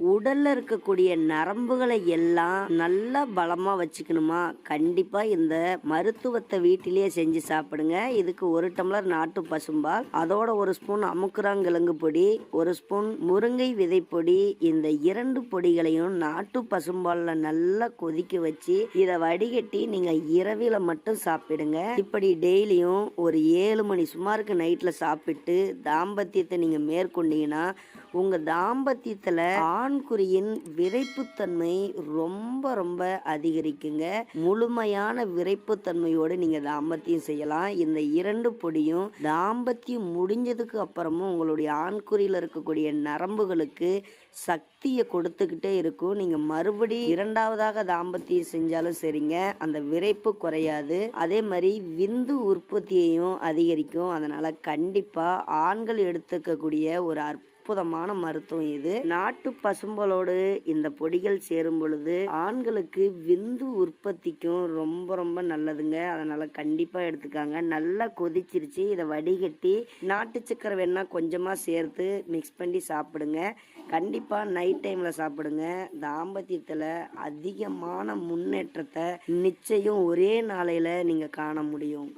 உடல்ல இருக்கக்கூடிய நரம்புகளை எல்லாம் நல்லா பலமா வச்சுக்கணுமா? கண்டிப்பா இந்த மருத்துவத்தை வீட்டிலேயே செஞ்சு சாப்பிடுங்க. இதுக்கு ஒரு டம்ளர் நாட்டு பசும்பால் அதோட ஒரு ஸ்பூன் அமுக்குறாங்கிழங்கு பொடி ஒரு ஸ்பூன் முருங்கை விதை பொடி இந்த இரண்டு பொடிகளையும் நாட்டு பசும்பால்ல நல்லா கொதிக்க வச்சு இதை வடிகட்டி நீங்க இரவில மட்டும் சாப்பிடுங்க. இப்படி டெய்லியும் ஒரு ஏழு மணி சுமாருக்கு நைட்ல சாப்பிட்டு தாம்பத்தியத்தை நீங்க மேற்கொண்டீங்கன்னா உங்க தாம்பத்தியத்துல ஆண்குறியின் விரைப்புத்தன்மை ரொம்ப ரொம்ப அதிகரிக்குங்க. முழுமையான விரைப்புத்தன்மையோடு நீங்கள் தாம்பத்தியம் செய்யலாம். இந்த இரண்டு பொடியும் தாம்பத்தியம் முடிஞ்சதுக்கு அப்புறமும் உங்களுடைய ஆண்குறியில் இருக்கக்கூடிய நரம்புகளுக்கு சக்தியை கொடுத்துக்கிட்டே இருக்கும். நீங்க மறுபடி இரண்டாவதாக தாம்பத்தியம் செஞ்சாலும் சரிங்க. அந்த விரைப்பு குறையாது. அதே மாதிரி விந்து உற்பத்தியையும் அதிகரிக்கும். அதனால கண்டிப்பா ஆண்கள் எடுத்துக்கக்கூடிய ஒரு அற்புதமான மருத்துவம் இது. நாட்டு பசும்பலோடு இந்த பொடிகள் சேரும் பொழுது ஆண்களுக்கு விந்து உற்பத்திக்கும் ரொம்ப ரொம்ப நல்லதுங்க. அதனால கண்டிப்பா எடுத்துக்காங்க. நல்லா கொதிச்சிருச்சு. இதை வடிகட்டி நாட்டு சக்கரை வேணா கொஞ்சமா சேர்த்து மிக்ஸ் பண்ணி சாப்பிடுங்க. கண்டிப்பா நைட் டைம்ல சாப்பிடுங்க. தாம்பத்தியத்துல அதிகமான முன்னேற்றத்தை நிச்சயம் ஒரே நாளையில நீங்க காண முடியும்.